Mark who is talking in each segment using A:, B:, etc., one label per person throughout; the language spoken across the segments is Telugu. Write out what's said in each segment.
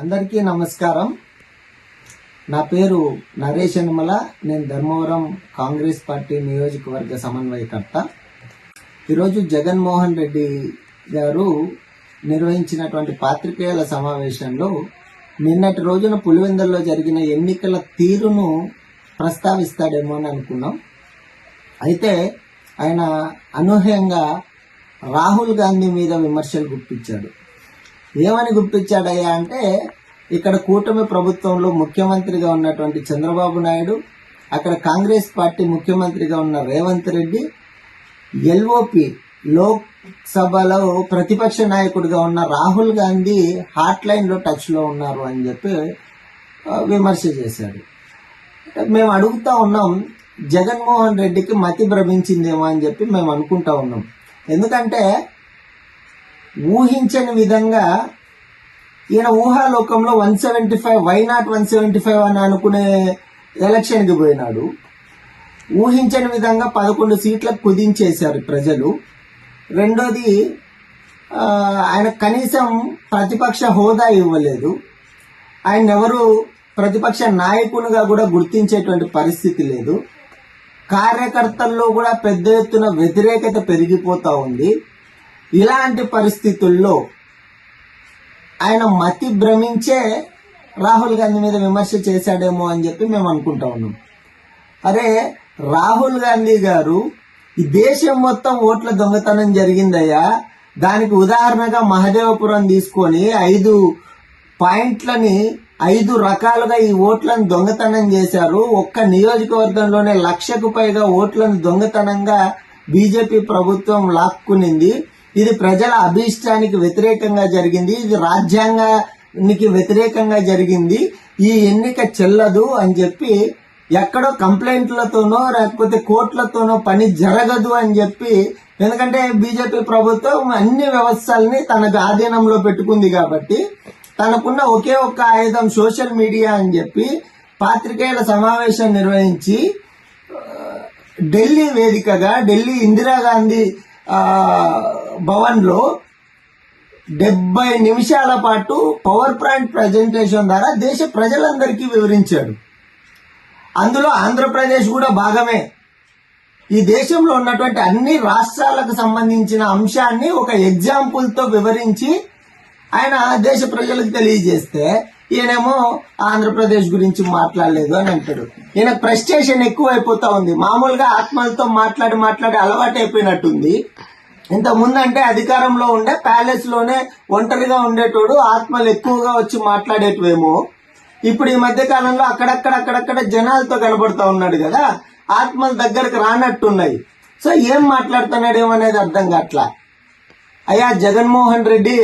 A: అందరికీ నమస్కారం. నా పేరు నరేష్ యనమల. నేను ధర్మవరం కాంగ్రెస్ పార్టీ నియోజకవర్గ సమన్వయకర్త. ఈరోజు జగన్మోహన్ రెడ్డి గారు నిర్వహించినటువంటి పాత్రికేయుల సమావేశంలో నిన్నటి రోజున పులివెందుల్లో జరిగిన ఎన్నికల తీరును ప్రస్తావిస్తాడేమో అని అనుకున్నాం. అయితే ఆయన అనూహ్యంగా రాహుల్ గాంధీ మీద విమర్శలు గుప్పించాడు. ఏమని గుప్పించాడయ్యా అంటే ఇక్కడ కూటమి ప్రభుత్వంలో ముఖ్యమంత్రిగా ఉన్నటువంటి చంద్రబాబు నాయుడు అక్కడ కాంగ్రెస్ పార్టీ ముఖ్యమంత్రిగా ఉన్న రేవంత్ రెడ్డి ఎల్ఓపి లోక్ సభలో ప్రతిపక్ష నాయకుడిగా ఉన్న రాహుల్ గాంధీ హాట్ లైన్లో టచ్లో ఉన్నారు అని చెప్పి విమర్శ చేశాడు. మేము అడుగుతా ఉన్నాం జగన్మోహన్ రెడ్డికి మతి భ్రమించిందేమో అని చెప్పి మేము అనుకుంటా ఉన్నాం. ఎందుకంటే ఊహించని విధంగా ఈయన ఊహాలోకంలో one seventy five why not one seventy five అని అనుకునే ఎలక్షన్కి పోయినాడు. ఊహించని విధంగా పదకొండు సీట్లకు కుదించేశారు ప్రజలు. రెండోది ఆయన కనీసం ప్రతిపక్ష హోదా ఇవ్వలేదు. ఆయన ఎవరు ప్రతిపక్ష నాయకునిగా కూడా గుర్తించేటువంటి పరిస్థితి లేదు. కార్యకర్తల్లో కూడా పెద్ద ఎత్తున వ్యతిరేకత పెరిగిపోతూ ఉంది. ఇలాంటి పరిస్థితుల్లో ఆయన మతి భ్రమించే రాహుల్ గాంధీ మీద విమర్శ చేశాడేమో అని చెప్పి మేము అనుకుంటా ఉన్నాం. అరే రాహుల్ గాంధీ గారు ఈ దేశం మొత్తం ఓట్ల దొంగతనం జరిగిందయ్యా. దానికి ఉదాహరణగా మహదేవపురం తీసుకొని ఐదు పాయింట్లని ఐదు రకాలుగా ఈ ఓట్లను దొంగతనం చేశారు. ఒక్క నియోజకవర్గంలోనే లక్షకు పైగా ఓట్లను దొంగతనంగా బీజేపీ ప్రభుత్వం లాక్కునింది. ఇది ప్రజల అభీష్టానికి వ్యతిరేకంగా జరిగింది ఇది రాజ్యాంగానికి వ్యతిరేకంగా జరిగింది. ఈ ఎన్నిక చెల్లదు అని చెప్పి ఎక్కడో కంప్లైంట్లతోనో లేకపోతే కోర్టులతోనో పని జరగదు అని చెప్పి ఎందుకంటే బీజేపీ ప్రభుత్వం అన్ని వ్యవస్థల్ని తనకు ఆధీనంలో పెట్టుకుంది కాబట్టి తనకున్న ఒకే ఒక్క ఆయుధం సోషల్ మీడియా అని చెప్పి పాత్రికేయుల సమావేశం నిర్వహించి ఢిల్లీ వేదికగా ఢిల్లీ ఇందిరాగాంధీ భవన్లో డెబ్బై నిమిషాల పాటు పవర్ పాయింట్ ప్రజెంటేషన్ ద్వారా దేశ ప్రజలందరికీ వివరించాడు. అందులో ఆంధ్రప్రదేశ్ కూడా భాగమే. ఈ దేశంలో ఉన్నటువంటి అన్ని రాష్ట్రాలకు సంబంధించిన అంశాన్ని ఒక ఎగ్జాంపుల్తో వివరించి ఆయన దేశ ప్రజలకు తెలియజేస్తే ఈయనేమో ఆంధ్రప్రదేశ్ గురించి మాట్లాడలేదు అని అంటాడు. ఈయన ప్రెస్టేషన్ ఎక్కువైపోతా ఉంది. మామూలుగా ఆత్మలతో మాట్లాడి మాట్లాడి అలవాటు అయిపోయినట్టుంది ఇంత ముందంటే అధికారంలో ఉండే ప్యాలెస్లోనే ఒంటరిగా ఉండేటోడు ఆత్మలు ఎక్కువగా వచ్చి మాట్లాడేటివేమో ఇప్పుడు ఈ మధ్య కాలంలో అక్కడక్కడ అక్కడక్కడ జనాలతో కనబడుతూ ఉన్నాడు కదా ఆత్మల దగ్గరకు రానట్టున్నాయి. సో ఏం మాట్లాడుతున్నాడేమో అనేది అర్థం కావట్లా అయ్యా జగన్మోహన్ రెడ్డి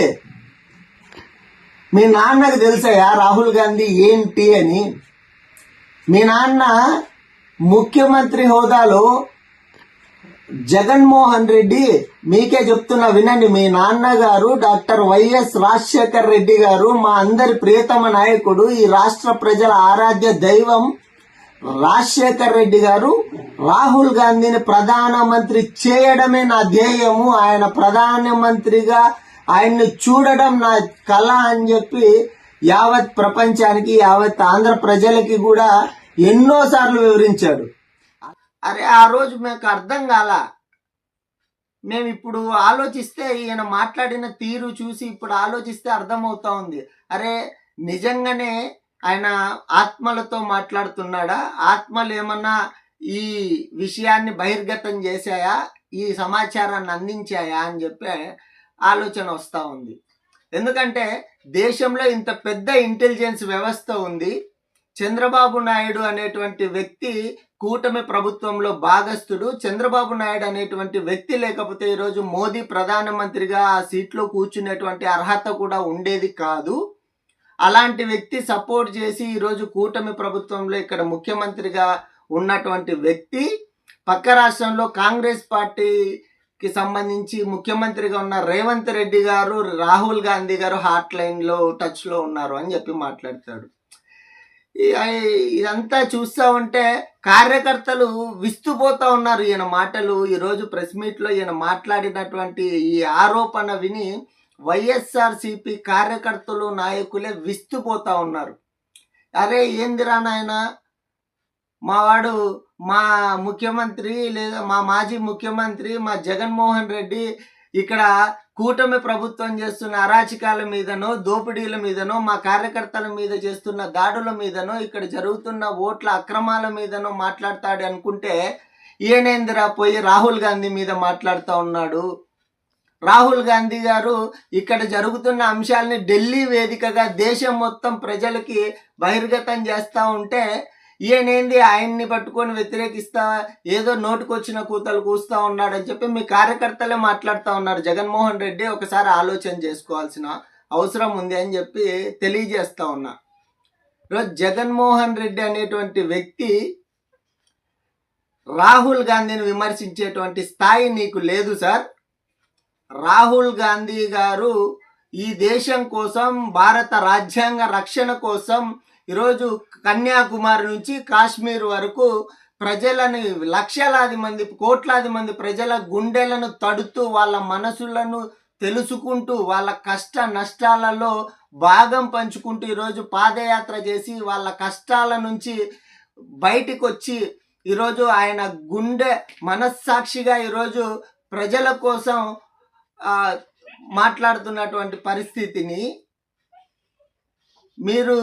A: మీ నాన్నకు తెలుసాయా రాహుల్ గాంధీ ఏంటి అని. మీ నాన్న ముఖ్యమంత్రి హోదాలో జగన్మోహన్ రెడ్డి మీకే చెప్తున్నా వినండి మీ నాన్నగారు డాక్టర్ వైఎస్ రాజశేఖర్ రెడ్డి గారు మా అందరి ప్రియతమ నాయకుడు ఈ రాష్ట్ర ప్రజల ఆరాధ్య దైవం రాజశేఖర్ రెడ్డి గారు రాహుల్ గాంధీని ప్రధానమంత్రి చేయడమే నా ధ్యేయము. ఆయన ప్రధానమంత్రిగా ఆయన్ని చూడడం నా కళ అని చెప్పి యావత్ ప్రపంచానికి యావత్ ఆంధ్ర ప్రజలకి కూడా ఎన్నోసార్లు వివరించాడు. అరే ఆ రోజు మేము అర్థం కాల. మేము ఇప్పుడు ఆలోచిస్తే ఈయన మాట్లాడిన తీరు చూసి ఇప్పుడు ఆలోచిస్తే అర్థమవుతా ఉంది. అరే నిజంగానే ఆయన ఆత్మలతో మాట్లాడుతున్నాడా? ఆత్మలు ఏమన్నా ఈ విషయాన్ని బహిర్గతం చేశాయా? ఈ సమాచారాన్ని అందించాయా అని చెప్పి ఆలోచన వస్తూ ఉంది. ఎందుకంటే దేశంలో ఇంత పెద్ద ఇంటెలిజెన్స్ వ్యవస్థ ఉంది. చంద్రబాబు నాయుడు అనేటువంటి వ్యక్తి కూటమి ప్రభుత్వంలో భాగస్థుడు. చంద్రబాబు నాయుడు అనేటువంటి వ్యక్తి లేకపోతే ఈరోజు మోదీ ప్రధానమంత్రిగా ఆ సీట్లో కూర్చునేటువంటి అర్హత కూడా ఉండేది కాదు. అలాంటి వ్యక్తి సపోర్ట్ చేసి ఈరోజు కూటమి ప్రభుత్వంలో ఇక్కడ ముఖ్యమంత్రిగా ఉన్నటువంటి వ్యక్తి. పక్క రాష్ట్రంలో కాంగ్రెస్ పార్టీ కి సంబంధించి ముఖ్యమంత్రిగా ఉన్న రేవంత్ రెడ్డి గారు రాహుల్ గాంధీ గారు హాట్ లైన్లో టచ్లో ఉన్నారు అని చెప్పి మాట్లాడతాడు. ఇదంతా చూస్తా ఉంటే కార్యకర్తలు విస్తుపోతూ ఉన్నారు. ఈయన మాటలు ఈరోజు ప్రెస్ మీట్లో ఈయన మాట్లాడినటువంటి ఈ ఆరోపణ విని వైఎస్ఆర్సిపి కార్యకర్తలు నాయకులే విస్తుపోతూ ఉన్నారు. అరే ఏందిరా నాయన? మావాడు మా ముఖ్యమంత్రి లేదా మా మాజీ ముఖ్యమంత్రి మా జగన్మోహన్ రెడ్డి ఇక్కడ కూటమి ప్రభుత్వం చేస్తున్న అరాచకాల మీదనో దోపిడీల మీదనో మా కార్యకర్తల మీద చేస్తున్న దాడుల మీదనో ఇక్కడ జరుగుతున్న ఓట్ల అక్రమాల మీదనో మాట్లాడతాడు అనుకుంటే ఈయనేంద్ర పోయి రాహుల్ గాంధీ మీద మాట్లాడుతూ ఉన్నాడు? రాహుల్ గాంధీ గారు ఇక్కడ జరుగుతున్న అంశాలని ఢిల్లీ వేదికగా దేశం మొత్తం ప్రజలకి బహిర్గతం చేస్తూ ఉంటే ఈయనేంది ఆయన్ని పట్టుకొని వ్యతిరేకిస్తా ఏదో నోటుకొచ్చిన కూతలు కూస్తూ ఉన్నాడని చెప్పి మీ కార్యకర్తలే మాట్లాడుతూ ఉన్నారు. జగన్మోహన్ రెడ్డి ఒకసారి ఆలోచన చేసుకోవాల్సిన అవసరం ఉంది అని చెప్పి తెలియజేస్తా ఉన్నా. ఈరోజు జగన్మోహన్ రెడ్డి అనేటువంటి వ్యక్తి రాహుల్ గాంధీని విమర్శించేటువంటి స్థాయి నీకు లేదు సార్. రాహుల్ గాంధీ గారు ఈ దేశం కోసం భారత రాజ్యాంగ రక్షణ కోసం ఈరోజు కన్యాకుమారి నుంచి కాశ్మీర్ వరకు ప్రజలని లక్షలాది మంది కోట్లాది మంది ప్రజల గుండెలను తడుతూ వాళ్ళ మనసులను తెలుసుకుంటూ వాళ్ళ కష్ట నష్టాలలో భాగం పంచుకుంటూ ఈరోజు పాదయాత్ర చేసి వాళ్ళ కష్టాల నుంచి బయటికి వచ్చి ఈరోజు ఆయన గుండె మనస్సాక్షిగా ఈరోజు ప్రజల కోసం మాట్లాడుతున్నటువంటి పరిస్థితిని మీరు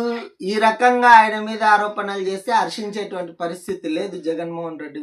A: ఈ రకంగా ఆయన మీద ఆరోపణలు చేస్తే హర్షించేటువంటి పరిస్థితి లేదు జగన్మోహన్ రెడ్డి